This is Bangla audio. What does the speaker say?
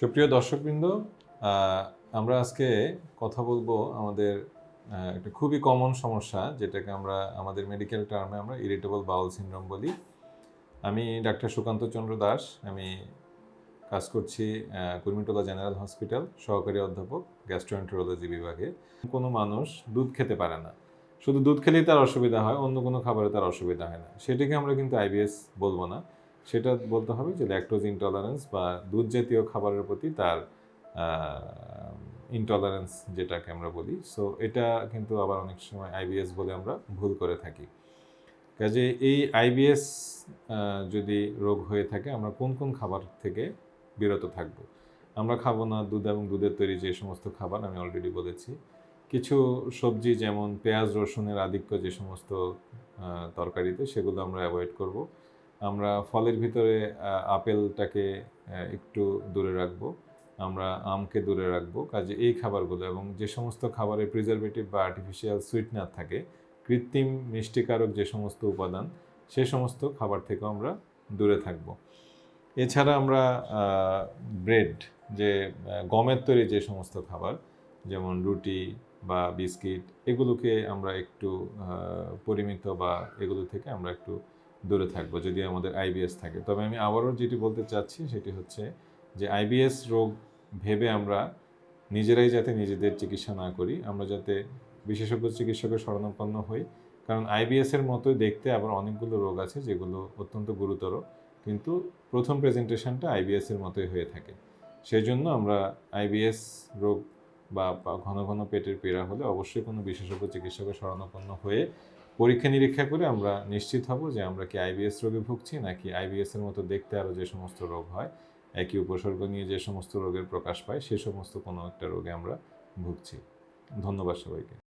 সুপ্রিয় দর্শকবৃন্দ আমরা আজকে কথা বলব আমাদের একটা খুবই কমন সমস্যা, যেটাকে আমরা, আমাদের মেডিকেল টার্মে আমরা ইরিটেবল বাউল সিনড্রোম বলি। আমি ডাক্তার সুকান্ত চন্দ্র দাস, আমি কাজ করছি কুর্মিটোলা জেনারেল হসপিটাল, সহকারী অধ্যাপক গ্যাস্ট্রোএন্টারোলজি বিভাগে। কোনো মানুষ দুধ খেতে পারে না। শুধু দুধ খেলেই তার অসুবিধা হয়, অন্য কোনো খাবারে তার অসুবিধা হয় না। সেটাকে আমরা কিন্তু আইবিএস বলব না। সেটা বলতে হবে যে ল্যাকটোজ ইনটলারেন্স বা দুধ জাতীয় খাবারের প্রতি তার ইনটলারেন্স যেটাকে আমরা বলি। সো এটা কিন্তু আবার অনেক সময় আইবিএস বলে আমরা ভুল করে থাকি। কাজে এই আইবিএস যদি রোগ হয়ে থাকে, আমরা কোন কোন খাবার থেকে বিরত থাকব? আমরা খাব না দুধ এবং দুধের তৈরি যে সমস্ত খাবার, আমি অলরেডি বলেছি। কিছু সবজি যেমন পেঁয়াজ, রসুনের আধিক্য যে সমস্ত তরকারিতে, সেগুলো আমরা অ্যাভয়েড করব। আমরা ফলের ভিতরে আপেলটাকে একটু দূরে রাখব। আমরা আমকে দূরে রাখব। কাজে এই খাবারগুলো এবং যে সমস্ত খাবারে প্রিজারভেটিভ বা আর্টিফিশিয়াল সুইটনার থাকে, কৃত্রিম মিষ্টিকারক যে সমস্ত উপাদান, সে সমস্ত খাবার থেকেও আমরা দূরে থাকব। এছাড়া আমরা ব্রেড যে গমের তৈরি যে সমস্ত খাবার, যেমন রুটি বা বিস্কিট, এগুলোকে আমরা একটু পরিমিত বা এগুলো থেকে আমরা একটু দূরে থাকব, যদি আমাদের আইবিএস থাকে। তবে আমি আবারও যেটি বলতে চাচ্ছি, সেটি হচ্ছে যে আইবিএস রোগ ভেবে আমরা নিজেরাই যাতে নিজেদের চিকিৎসা না করি, আমরা যাতে বিশেষজ্ঞ চিকিৎসকের শরণাপন্ন হই। কারণ আইবিএস এর মতোই দেখতে আবার অনেকগুলো রোগ আছে, যেগুলো অত্যন্ত গুরুতর, কিন্তু প্রথম প্রেজেন্টেশনটা আইবিএস এর মতোই হয়ে থাকে। সেই জন্য আমরা আইবিএস রোগ বা বা ঘন ঘন পেটের পীড়া হলে অবশ্যই কোনো বিশেষজ্ঞ চিকিৎসকের শরণাপন্ন হয়ে পরীক্ষা নিরীক্ষা করে আমরা নিশ্চিত হব যে আমরা কি আইবিএস রোগে ভুগছি নাকি আইবিএস এর মতো দেখতে আরও যে সমস্ত রোগ হয়, একই উপসর্গ নিয়ে যে সমস্ত রোগের প্রকাশ পায়, সে সমস্ত কোনো একটা রোগে আমরা ভুগছি। ধন্যবাদ সবাইকে।